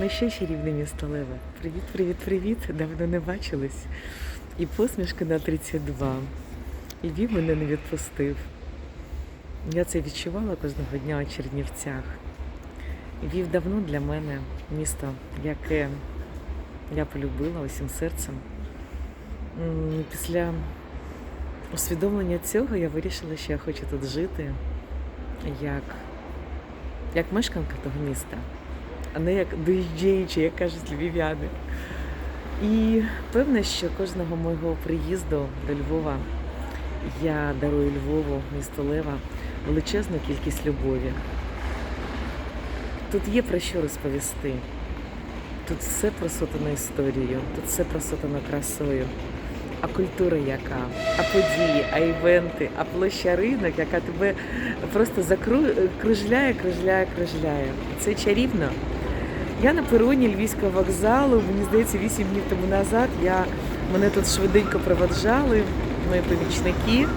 Ну ще рівне місто Леве? Привіт, привіт, привіт. Давно не бачились. І посмішка на 32. І він мене не відпустив. Я це відчувала кожного дня у Чернівцях. Вів давно для мене місто, яке я полюбила усім серцем. Після усвідомлення цього я вирішила, що я хочу тут жити як, як мешканка того міста, а не як доїжджаючи, як кажуть львів'яни. І певне, що кожного мого приїзду до Львова я дарую Львову, місто Лева, величезну кількість любові. Тут є про що розповісти. Тут все просотано історією, тут все просотано красою. А культура яка, а події, а івенти, а площа ринок, яка тебе просто закру... кружляє, кружляє, кружляє. Це чарівно. Я на пероні Львівського вокзалу, мені здається, 8 днів тому назад я, мене тут швиденько проводжали, мої помічники,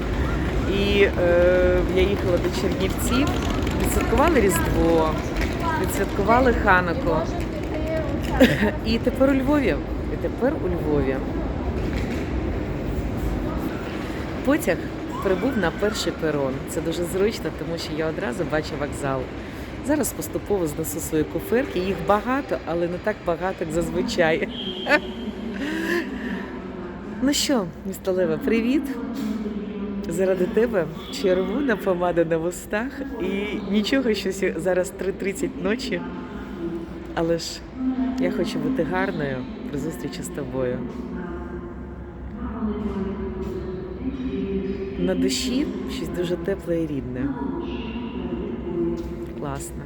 і е, я їхала до Чернівців, відсвяткували Різдво, відсвяткували Хануку. І тепер у Львові. І тепер у Львові. Потяг прибув на перший перон. Це дуже зручно, тому що я одразу бачу вокзал. Зараз поступово знесу свої куферки. Їх багато, але не так багато, як зазвичай. Ну що, місто Леве, привіт! Заради тебе червона помада на вустах і нічого, що зараз 3.30 ночі. Але ж я хочу бути гарною при зустрічі з тобою. На душі щось дуже тепле і рідне. Класно.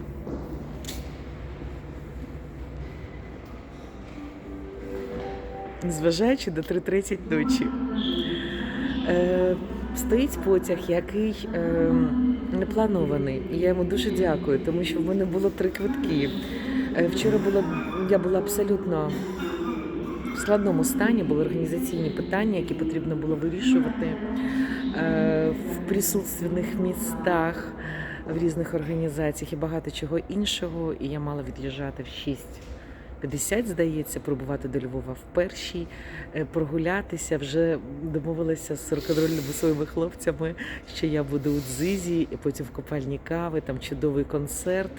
Незважаючи до 3.30 ночі. Е, стоїть потяг, який е, не планований. І я йому дуже дякую, тому що в мене було три квитки. Е, вчора було, я була абсолютно в складному стані, були організаційні питання, які потрібно було вирішувати е, в присутственних містах, в різних організаціях і багато чого іншого. І я мала від'їжджати в 6.50, здається, пробувати до Львова в першій, е, прогулятися. Вже домовилася з 40-рольними хлопцями, що я буду у Дзизі, і потім в копальні кави, там чудовий концерт.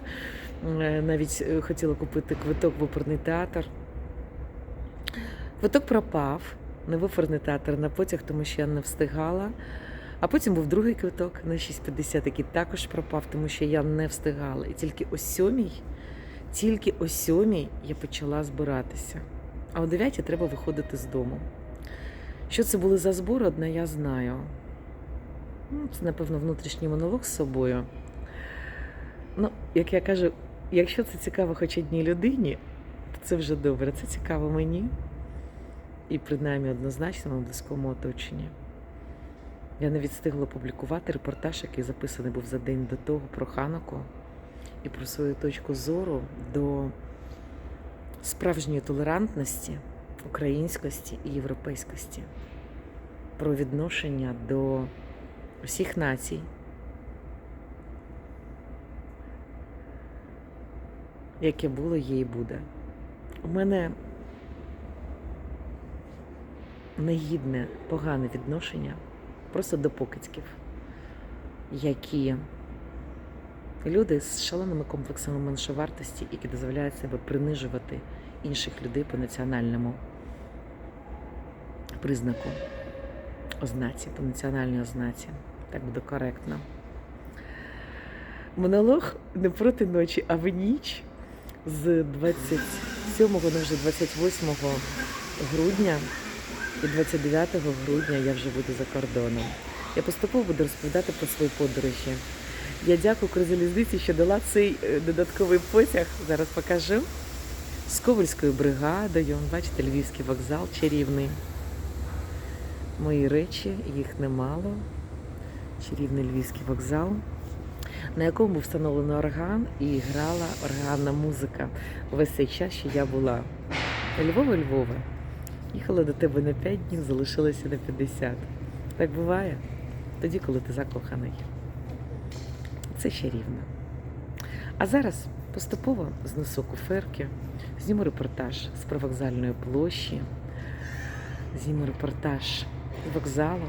Е, Навіть е, хотіла купити квиток в оперний театр. Квиток пропав не в театр на потяг, тому що я не встигала. А потім був другий квиток на 6.50, який також пропав, тому що я не встигала. І тільки о сьомій, тільки о сьомій я почала збиратися. А о 9 треба виходити з дому. Що це були за збори, одне я знаю. Ну, Це, напевно, внутрішній монолог з собою. Ну, як я кажу, якщо це цікаво хоч одній людині, то це вже добре. Це цікаво мені і принаймні однозначно в близькому оточенні. Я навіть встигла опублікувати репортаж, який записаний був за день до того про Хануку і про свою точку зору до справжньої толерантності, українськості і європейськості, про відношення до всіх націй, яке було, є і буде. У мене негідне, погане відношення просто до покидьків, які люди з шаленими комплексами меншовартості, які дозволяють себе принижувати інших людей по національному признаку, ознаці, по національній ознаці. Так буде коректно. Монолог не проти ночі, а в ніч з 27, ну вже 28 грудня і 29 грудня я вже буду за кордоном. Я поступово буду розповідати про свої подорожі. Я дякую Укрзалізниці, що дала цей е, додатковий потяг. Зараз покажу. З Ковальською бригадою. Бачите, Львівський вокзал чарівний. Мої речі, їх немало. Чарівний Львівський вокзал, на якому був встановлено орган і грала органна музика весь цей час, що я була. Львове. Їхала до тебе на 5 днів, залишилася на 50. Так буває тоді, коли ти закоханий. Це ще рівно. А зараз Поступово знесу куферки, зніму репортаж з привокзальної площі, зніму репортаж вокзалу,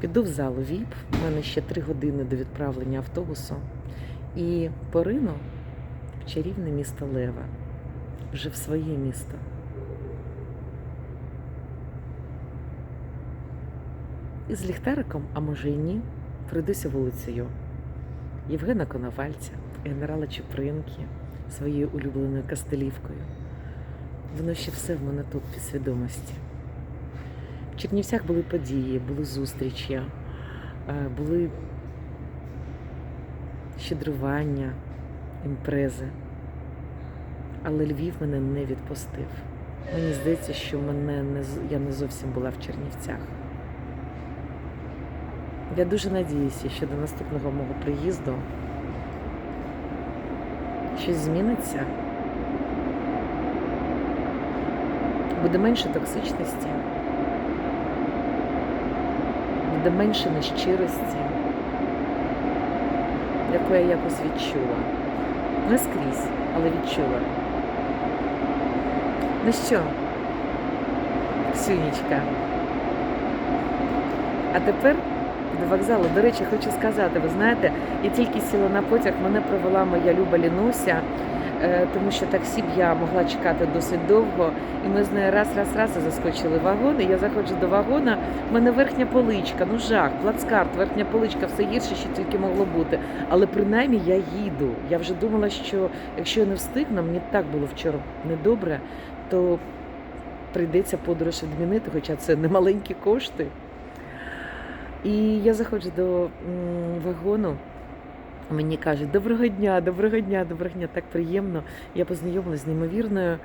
піду в залу ВІП. У мене ще три години до відправлення автобусу. І порину в чарівне місто Лева, вже в своє місто. І з ліхтариком, а може й ні, пройдуся вулицею Євгена Коновальця, генерала Чупринки, своєю улюбленою Кастелівкою. Воно ще все в мене тут під свідомості. В Чернівцях були події, були зустрічі, е, були щедрування, імпрези. Але Львів мене не відпустив. Мені здається, що мене не, я не зовсім була в Чернівцях. Я дуже надіюся, що до наступного мого приїзду щось зміниться. Буде менше токсичності, буде менше нещирості, яку я якось відчула. Не скрізь, але відчула. Ну що, Ксюнічка, а тепер до вокзалу. До речі, хочу сказати, ви знаєте, я тільки сіла на потяг, мене провела моя Люба Лінуся, е, тому що таксі б я могла чекати досить довго. І ми з нею раз, раз, раз заскочили в вагон. І я заходжу до вагона. в мене верхня поличка, ну жах, плацкарт, верхня поличка, все гірше, що тільки могло бути. Але принаймні я їду. Я вже думала, що якщо я не встигну, мені так було вчора недобре, то прийдеться подорож відмінити, хоча це не маленькі кошти. І я заходжу до вагону. Мені кажуть, доброго дня, доброго дня, доброго дня. Так приємно. Я познайомилася з неймовірною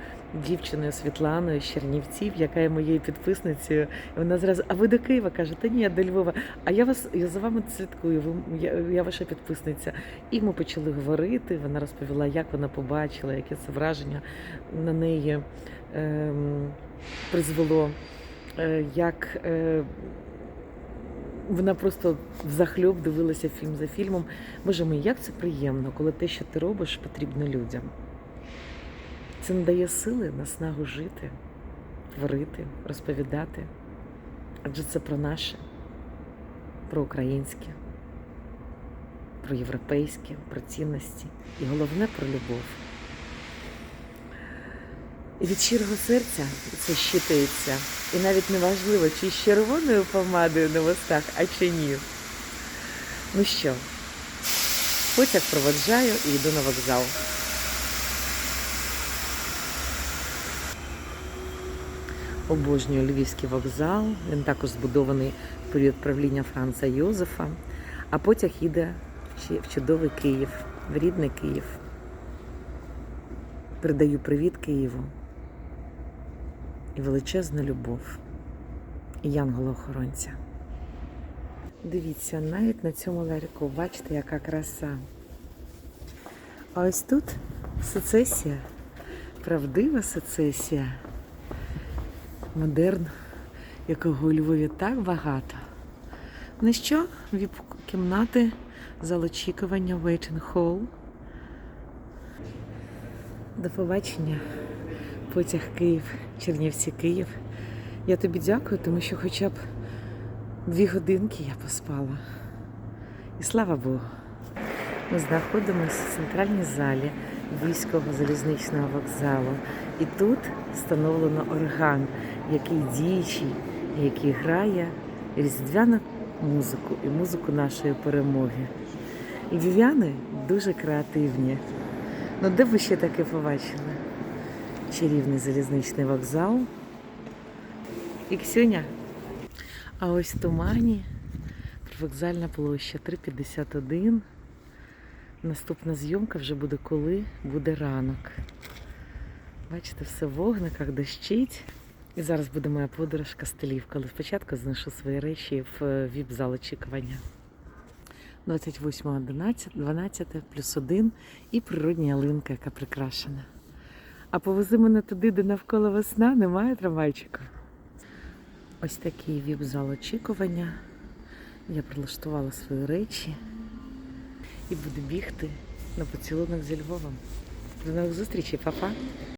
дівчиною Світланою з Чернівців, яка є моєю підписницею. Вона зразу, а ви до Києва? каже, та ні, я до Львова. А я вас я за вами слідкую. Ви я, я ваша підписниця. І ми почали говорити. Вона розповіла, як вона побачила, яке це враження на неї ем, призвело. Е, як е, вона просто взахльоб дивилася фільм за фільмом. Боже мій, як це приємно, коли те, що ти робиш, потрібно людям. Це надає сили, наснагу жити, творити, розповідати. Адже це про наше, про українське, про європейське, про цінності і головне про любов. Від щирого серця це щитується. І навіть не важливо, чи з червоною помадою на вустах, а чи ні. Ну що, потяг проводжаю і йду на вокзал. Обожнюю Львівський вокзал. Він також збудований в період правління Франца Йозефа. А потяг їде в чудовий Київ, в рідний Київ. Передаю привіт Києву і величезну любов і янгола-охоронця. Дивіться, навіть на цьому ларіку, бачите, яка краса. А ось тут сецесія, правдива сецесія, модерн, якого у Львові так багато. Ну що, віп кімнати, зал очікування, waiting hall. До побачення. Потяг Київ, Чернівці, Київ. Я тобі дякую, тому що хоча б дві годинки я поспала. І слава Богу. Ми знаходимося в центральній залі Львівського залізничного вокзалу. І тут встановлено орган, який діючий, який грає різдвяну музику і музику нашої перемоги. І вів'яни дуже креативні. Ну де ви ще таке побачили? Чарівний залізничний вокзал. І Ксюня. А ось в тумані привокзальна площа 3,51. Наступна зйомка вже буде коли буде ранок. Бачите, все в вогниках, дощить. І зараз буде моя подорож Кастелівка. Але спочатку зношу свої речі в віп-зал очікування. 28.11, 12 плюс 1 і природня ялинка, яка прикрашена. А повези мене туди, де навколо весна, немає трамвайчика. Ось такий віп-зал очікування. Я прилаштувала свої речі і буду бігти на поцілунок зі Львовом. До нових зустрічей, па-па!